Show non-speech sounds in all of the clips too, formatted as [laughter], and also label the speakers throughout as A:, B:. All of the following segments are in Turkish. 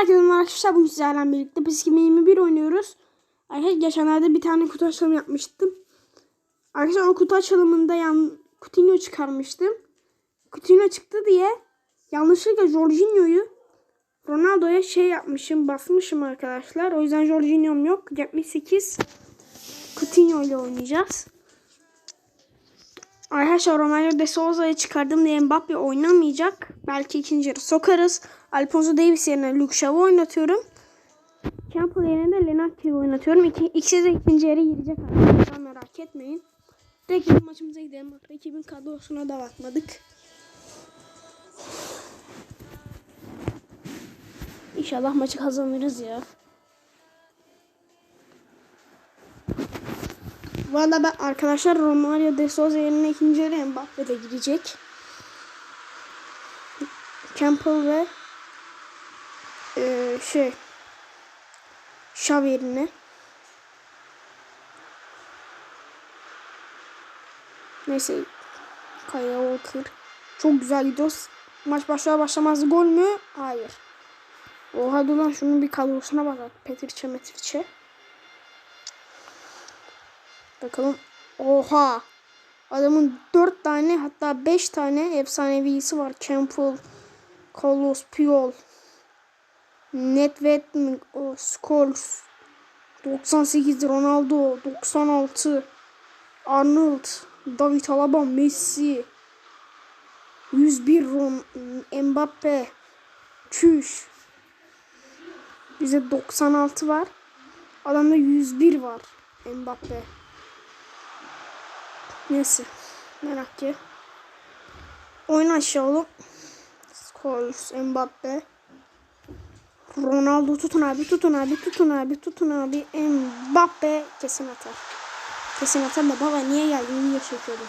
A: Herkese merhaba arkadaşlar bugün sizlerle birlikte PES 2021 oynuyoruz. Arkadaşlar geçenlerde bir tane kutu açılımı yapmıştım. Arkadaşlar o kutu açılımında yan Coutinho çıkarmıştım. Coutinho çıktı diye yanlışlıkla Jorginho'yu Ronaldo'ya şey yapmışım basmışım arkadaşlar. O yüzden Jorginho'm yok. 78 Coutinho ile oynayacağız. Arkadaşlar Romario de Souza'yı çıkardım diye Mbappe oynamayacak. Belki ikinci yarı sokarız. Alfonso Davies yerine Luke Shaw'u oynatıyorum. Campbell yerine de Lenatti'yi oynatıyorum. İki, ikisi de ikinci yarı girecek arkadaşlar merak etmeyin. Rakibin maçımıza gidelim. Bak rakibin kadrosuna da bakmadık. İnşallah maçı kazanırız ya. Valla ben arkadaşlar Romario de Souza yerine ikinci yarı Mbappe de girecek. Campbell ve e, şey Şav yerine. Neyse Kaya Walker. Çok güzel gidiyoruz. Maç başlar başlamaz gol mü? Hayır. Oha dur lan şunun bir kadrosuna bak. Petriçe metriçe. Bakalım. Oha. Adamın 4 tane hatta 5 tane efsanevisi var. Campbell, Carlos Puyol, Nedved, Scholes, 98 Ronaldo, 96 Arnold, David Alaba, Messi, 101 Ron, Mbappe, Çüş. Bize 96 var. Adamda 101 var. Mbappe. Neyse. Merak ki. Oyun aşağı oğlum. Scholes, Mbappe. Ronaldo tutun abi, tutun abi, tutun abi, tutun abi. Mbappe kesin atar. Kesin atar da baba niye geldin? Niye çekiyordun?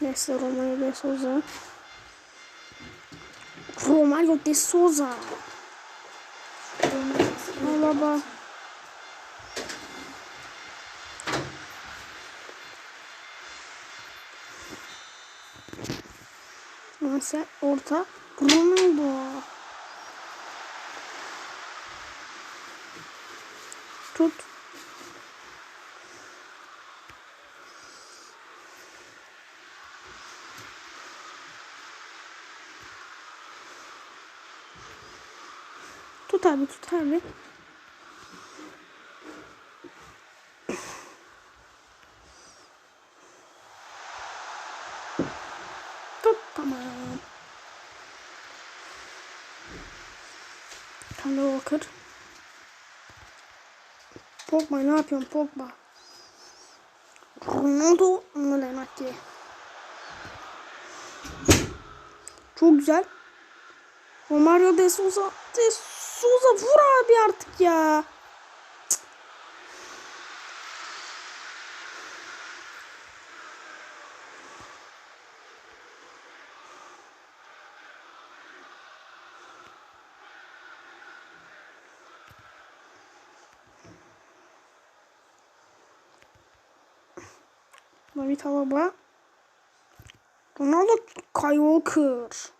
A: Neyse Romario de Souza. Romario de Souza. Ay Neyse orta. Ronaldo. Tut. Tut abi tut abi. Tut tamam. Kyle Walker. Pogba ne yapıyorsun Pogba? Ronaldo Lenati. Çok güzel. Romario de Souza. De Souza vur abi artık ya. David Alaba. Ronaldo Kyle Walker.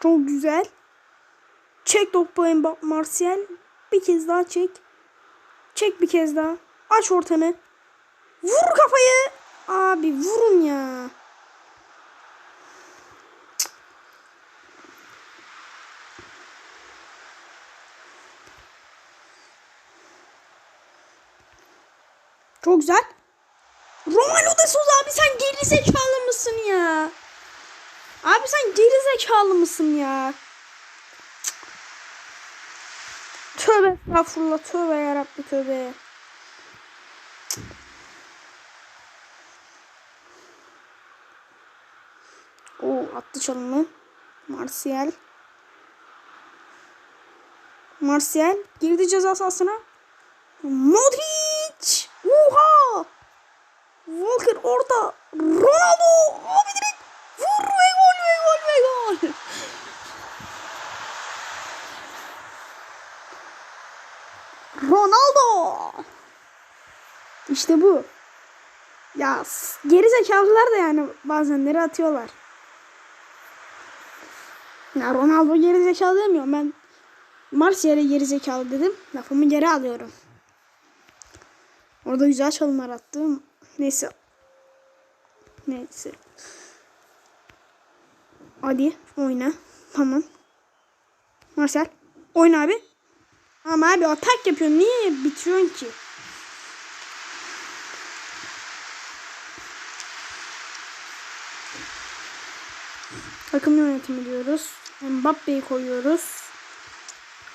A: Çok güzel. Çek topu Mbappe Martial. Bir kez daha çek. Çek bir kez daha. Aç ortanı. Vur kafayı. Abi vurun ya. Çok güzel. Romano de Souza abi sen geri zekalı mısın ya? Abi sen geri zekalı mısın ya? Cık. Tövbe estağfurullah tövbe yarabbi tövbe. Oo attı çalımı. Martial. Martial girdi ceza sahasına. Modric. Oha. Walker orada. Ronaldo. Abi direkt vur ve gol ve gol ve gol. Ronaldo. İşte bu. Ya geri zekalılar da yani bazenleri atıyorlar. Ya Ronaldo geri zekalı demiyorum ben. Martial'e geri zekalı dedim. Lafımı geri alıyorum. Orada güzel çalımlar attım. Neyse. Neyse. Hadi oyna. Tamam. Marcel. Oyna abi. Ama abi atak yapıyorsun. Niye bitiriyorsun ki? Takım yönetimi diyoruz. Mbappe'yi koyuyoruz.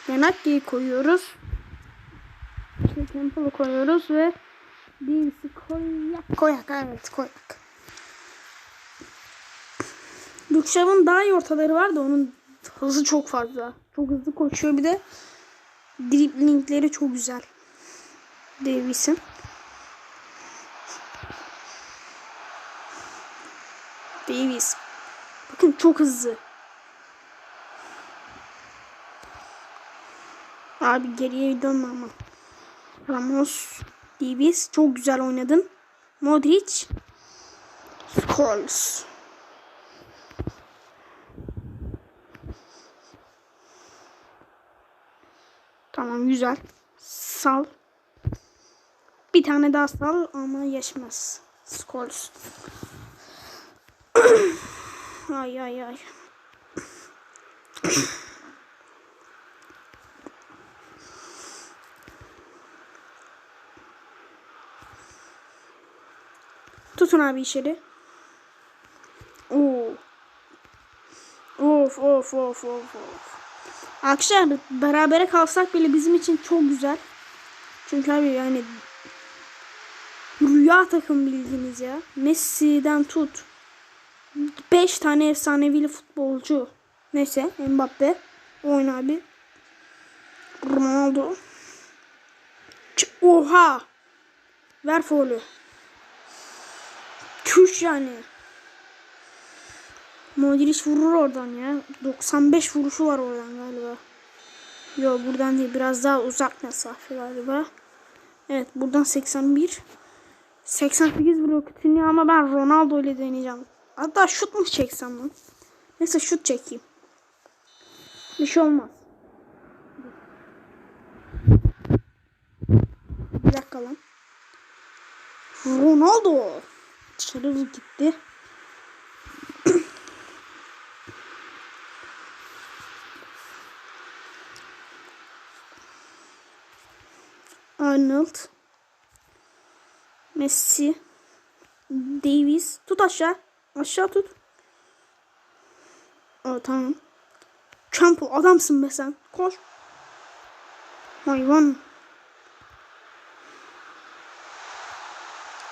A: Renatli'yi koyuyoruz. Temple'ı koyuyoruz ve Davis'i koyak. Koyak evet koyak. Dukşav'ın daha iyi ortaları var da onun hızı çok fazla. Çok hızlı koşuyor bir de driblingleri çok güzel. Davis'in. Davis. Bakın çok hızlı. Abi geriye dönme ama. Ramos, Davis çok güzel oynadın. Modric, Scholes. Tamam güzel. Sal. Bir tane daha sal ama geçmez. Scholes. [clears throat] ay ay ay. [clears throat] Tutun abi içeri. Oo. Of of of of of. Arkadaşlar berabere kalsak bile bizim için çok güzel. Çünkü abi yani rüya takım bildiğiniz ya. Messi'den tut. 5 tane efsanevi futbolcu. Neyse Mbappe. Oyna abi. Ronaldo. Oha. Ver faulü. Küş yani. Modric vurur oradan ya. 95 vuruşu var oradan galiba. Yok buradan değil. Biraz daha uzak mesafe galiba. Evet buradan 81. 88 vuruyor Coutinho ama ben Ronaldo ile deneyeceğim. Hatta şut mu çeksem lan? Neyse şut çekeyim. Bir şey olmaz. Bir dakika lan. Ronaldo. Dışarı gitti. [coughs] Arnold. Messi. Davis. Tut aşağı. Aşağı tut. Aa, tamam. Campbell adamsın be sen. Koş. Hayvan.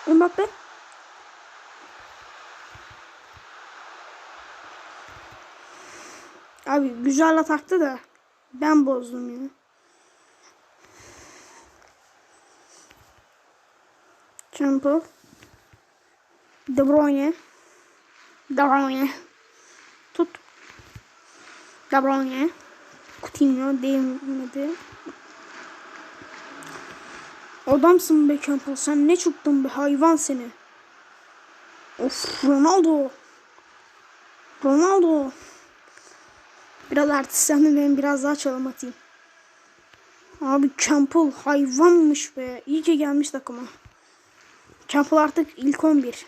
A: Mbappe. Abi güzel ataktı da ben bozdum ya. Campbell. De Bruyne. De Bruyne. Tut. De Bruyne. Coutinho değmedi. Adamsın be Campbell. Sen ne çıktın be hayvan seni. Of Ronaldo. Ronaldo. Biraz artistlendim benim biraz daha çalım atayım. Abi Campbell hayvanmış be. İyi ki gelmiş takıma. Campbell artık ilk 11.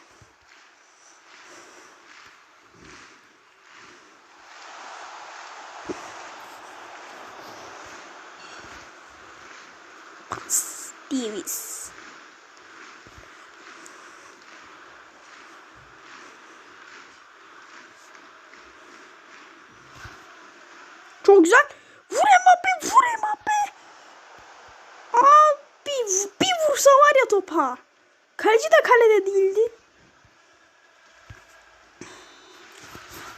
A: Pas. Davis. Çok güzel. Vur Mbappe, vur Mbappe. Abi bir vursa var ya topa. Kaleci de kalede değildi.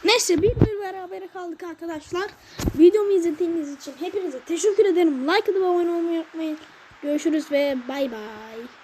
A: Neyse bir bir beraber kaldık arkadaşlar. Videomu izlediğiniz için hepinize teşekkür ederim. Like atıp abone olmayı unutmayın. Görüşürüz ve bay bay.